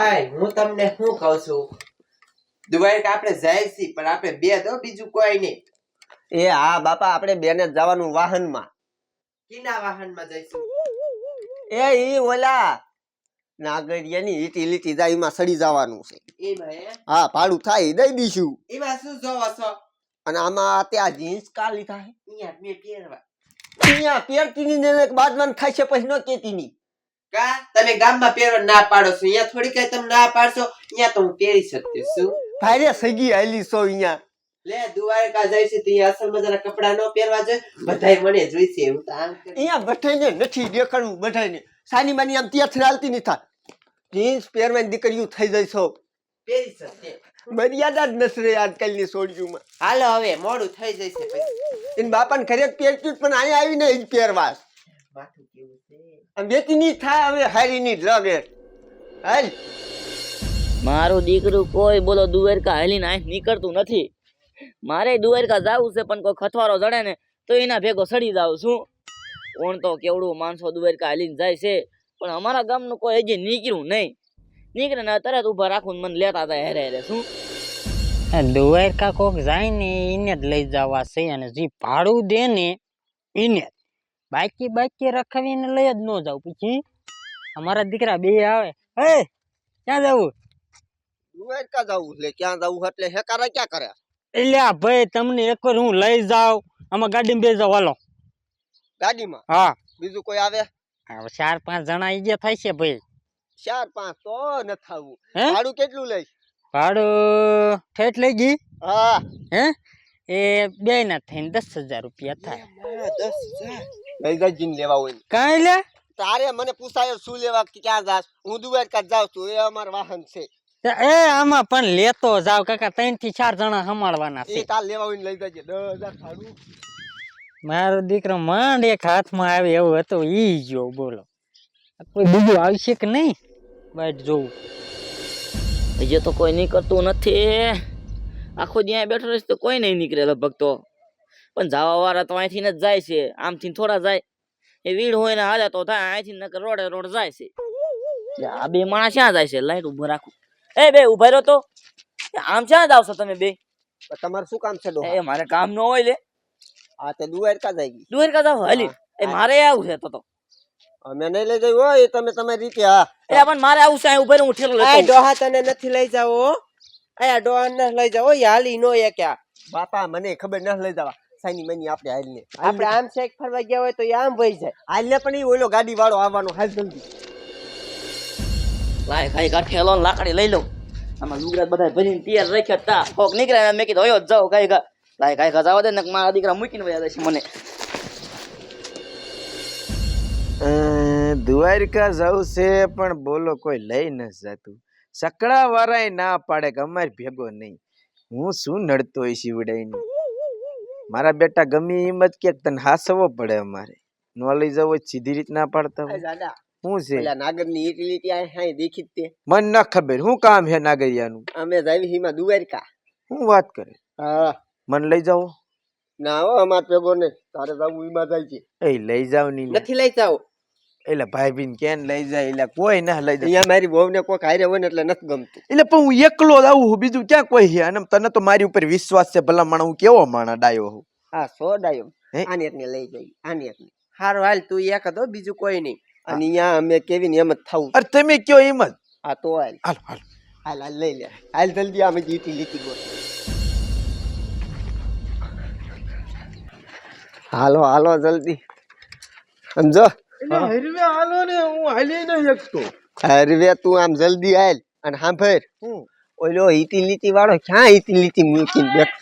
આય હું તમને શું કહું છું? દુબાઈ કે આપણે જાય છીએ પણ આપણે બે તો બીજું કોઈ નહીં. એ હા બાપા આપણે બેને જવાનું વાહનમાં. કિના વાહનમાં જઈશું? એ ઈ ઓલા નાગરિયાની લીટી લીટી જાય એમાં સડી જવાનું છે. હે? હા ભાડું થાય દઈ દઈશું. એમાં શું જોવો છો? અને આમાં ત્યાં જીન્સ કા લીધા હે અહીંયા મેં પહેરવા. અહીંયા પેરતીની ને બાદમાં થાય છે પછી ન કેતીની કા? તમે ગામમાં પહેરવા ના પાડો છો. અહીંયા થોડી કઈ તમે ના પાડશો. અહીંયા તો હું પહેરી શકતી છું. ભારે સગી આલી સો અહીંયા. લે દ્વારકા જાય છે તો અહીંયા અસલ મજાના કપડા ન પહેરવા જોઈએ. બધાય મને જોઈશે એવું તો આમ અહીંયા બધાને નથી દેખાડવું બધાને સાની માની આમ ત્યાં હાલતી નહીં થા જીન્સ પહેરવાની દીકરીઓ થઈ જાય છો. પહેરી શકશે મર્યાદા જ નથી રહી આજકાલની સોડિયુમાં હાલો હવે મોડું થઈ જશે પછી. એને બાપાને ખરેખ પહેરતું પણ અહીંયા આવીને જ પહેરવા. માથું કેવું છે? વેચીની થાય હવે હારીની જ લાગે. હાલ. મારું દીકરું કોઈ બોલો દુવેરકા હાલીને અહીં નીકળતું નથી. મારે દુવેરકા જાવું છે પણ કોઈ ખથવારો જડે ને તો એના ભેગો સડી જાવ છું. કોણ તો કેવડું માણસો દુવેરકા હાલીને જાય છે પણ અમારા ગામનું કોઈ હજી નીકળ્યું નહીં. નીકળે ને તરત ઊભા રાખું ને મને લેતા હતા હેરે હેરે શું? દુવેરકા કોક જાય ને એને જ લઈ જવા છે અને જે ભાડું દે ને એને જ. બાકી બાકી રખાવીને લઈ જ ન જાવ પછી અમારા દીકરા બે આવે. હે ક્યાં જવું? દ્વારકા જવું? એટલે ક્યાં જવું એટલે હેકારા ક્યાં કરે એટલે ભાઈ તમને એકવાર હું લઈ જાઉં. આમાં ગાડીમાં બે જાવ હાલો. ગાડીમાં? હા. બીજું કોઈ આવે? હવે ચાર પાંચ જણા ઈ જે થાય છે ભાઈ. ચાર પાંચ તો ન થાવું ભાડું કેટલું લઈશ ભાડું ઠેઠ લઈ ગઈ? હા. હે? એ બે ના થઈને દસ હજાર રૂપિયા થાય. દસ હજાર? લઈ જીન લેવા હોય. કાંઈ લે? તારે મને પૂછાય શું લેવા કે ક્યાં જાસ હું દુબઈ જ જાઉં છું એ અમાર વાહન છે. એ આમાં પણ લેતો જાવ કાકા ત્રણથી ચાર જણા સંભાળવાના એ છે તાર લેવા હોય લઈ જજે. દસ હજાર મારો દીકરો માંડ એક હાથમાં આવે એવું હતું ઈ જો બોલો. કોઈ બીજું આવશે કે નહીં? બાઈટ જોવું હજી તો કોઈ નીકળતું નથી. આખો જ્યાં બેઠો રહીશ તો કોઈ નહીં નીકળે લગભગ તો. પણ જવા વાળા તો અહીંથી જ જાય છે. આમથી થોડા જાય. એ વીડ હોય ને હાલે તો થાય અહીંથી નકર રોડે રોડ જાય છે. આ બે માણસ ક્યાં જાય છે? લાઈટ ઊભો રાખું. એ બે ઊભા રહ્યો તો. આમ ક્યાં જાવ છો તમે બે? તમારે શું કામ છે એ મારે કામ ન હોય લે. હા તે દ્વારકા જાય ગઈ. દ્વારકા જાવ હાલી. એ મારે આવું છે તો તો. અમે નહીં લઈ જઈ હોય એ તમે તમારી રીતે હા. એ પણ મારે આવું છે અહીં ઊભા હું ઠેલો લઈ ડોહા તને નથી લઈ જાવો હો. આયા ડોહા ને લઈ જાવ હાલી નો એ ક્યાં. બાપા મને ખબર ન લઈ જવા. સાની મની આપણે હાલ ને. આપણે આમ શેક ફરવા ગયા હોય તો એ આમ વહી જાય. હાલ ને પણ એ ઓલો ગાડી વાળો આવવાનો હાલ જલ્દી. લાય ખાઈ કાઠે લો લાકડી લઈ લો આમાં લુગડા બધા ભરીને તૈયાર રાખ્યા તા. કોક નીકળ્યા મેં કીધું હયો જાવ કઈ કા લાય કઈ કા જવા દે ને મારા દીકરા મૂકીને વયા જશે મને. દ્વારકા જવું છે પણ બોલો કોઈ લઈ ન જતું. સકડા વારાય ના પાડે કે અમારી ભેગો નહીં. હું શું નડતો હોય શિવડાઈને મારા બેટા ગમે એમ જ કે તને હાસવો પડે અમારે. ન લઈ જવું સીધી રીત ના પાડતા હું હોય દાદા શું છે? પેલા નાગરની યુટિલિટી આ હાઈ દેખી તે. મન ન ખબર હું કામ હે નાગરિયાનું? અમે જાવી હિમાં દુવારકા. હું વાત કરે? હા. મન લઈ જાઓ? ના હો અમાર પેગો ને તારે જાવું ઈમાં જાય છે. એ લઈ જાવની નથી લઈ જાવો. એટલે ભાઈ બીન કેન લઈ જાય? એટલે કોઈ ના લઈ જાય. અહીંયા મારી વહુ ને કોઈક હારે હોય ને એટલે નથી ગમતું. એટલે પણ હું એકલો જ આવું છું. બીજું ક્યાં કોઈ છે? અને તને તો મારી ઉપર વિશ્વાસ છે ભલા માણા હું કેવો માણા ડાયો હું હા સો ડાયો. હે? આની એકને લઈ જઈ આની એકને હારું હાલ તું એક હતો બીજું કોઈ નહીં. અને અહીંયા અમે કેવી ને એમ જ થવું અરે તમે કયો એમ જ? આ તો હાલ. હાલો હાલો. હાલ હાલ લઈ લે. હાલ જલ્દી અમે યુટિલિટી ગો હાલો હાલો જલ્દી. સમજો? હરવે હાલો ને હું હાલી ન શકતો. હરવે તું આમ જલ્દી હાલ અને સાંભળ ઓલો યુટિલિટી વાળો ક્યાં યુટિલિટી મૂકીને બેઠો?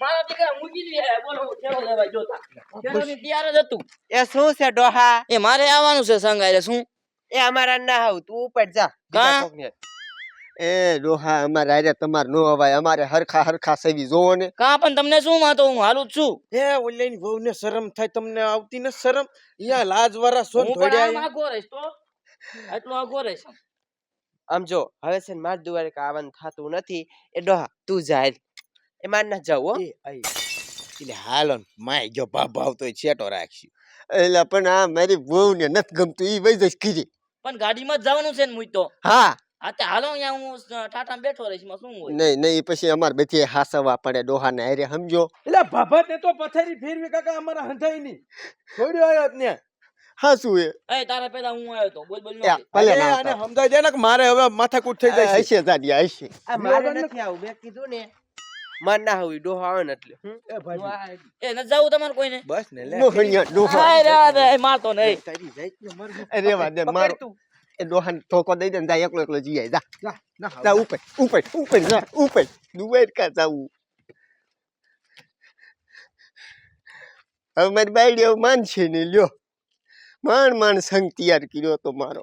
મારા દીકરા મૂકી દે બોલો હું લેવા જોતા. ઠેલોની તૈયાર જ હતું. એ શું છે ડોહા? એ મારે આવવાનું છે સંગાયરે શું? એ અમારા ના આવ તું ઉપર જા. બીજા કોકને. એ ડોહા અમારે આરે તમારે નો અવાય. અમારે હરખા હરખા સેવી જોવો ને. કા પણ તમને શું વાંધો? હું હાલું જ છું. હે ઓલાની વહુ ને શરમ થાય તમને આવતી ને શરમ? યા લાજ વાળા સોન હું આમ ધોડ્યા આગો રહીશ તો. એટલો આગો રહીશ. આમ જો હવે છે ને માર દુવારે કાવન થાતું નથી. એ ડોહા તું જાય એ માર ના જાવ હો. એટલે હાલો માય જો ભાવ ભાવ તો છેટો રાખશું. એટલે પણ આ મારી વહુ ને નથી ગમતું એ વઈ જઈશ કીધી પણ ગાડીમાં જ જવાનું છે ને મુઈ તો. હા. હા હાલો અહીંયા હું ટાટા બેઠો રહીશમાં શું હોય? નહીં નહીં પછી અમારે બધી હાસવા પડે ડોહાને હારે સમજો? એટલે બાબા તો પથારી ફેરવી કાકા અમારા હંધાઈ ની છોડ્યો આવ્યો ત્યાં હા એ. એ તારા પેલા હું આવ્યો તો બોલ બોલ ન. ભલે ના આવતા. સમજાઈ દે ને કે મારે હવે માથાકૂટ થઈ જાય છે હશે દાદિયા હશે. મારે નથી આવું મેં કીધું ને માર ના હોય ડોહો આવે ને એટલે. હમ? એ ભાઈ એ ન જાવું તમારે કોઈને? બસ ને લે. ડોહા રે મારતો નહીં. તારી જાય ને મર અરે વાહ દે તું. એ ડોહાને ધોકો દઈ દે ને જા એકલો એકલો જી આય જા જા. ઉપર ઉપર ઉપર જા ઉપર દુબઈ કા જાવું હવે મારી બાઈડી માનશે ને લ્યો માંડ માંડ સંગ તૈયાર કર્યો તો મારો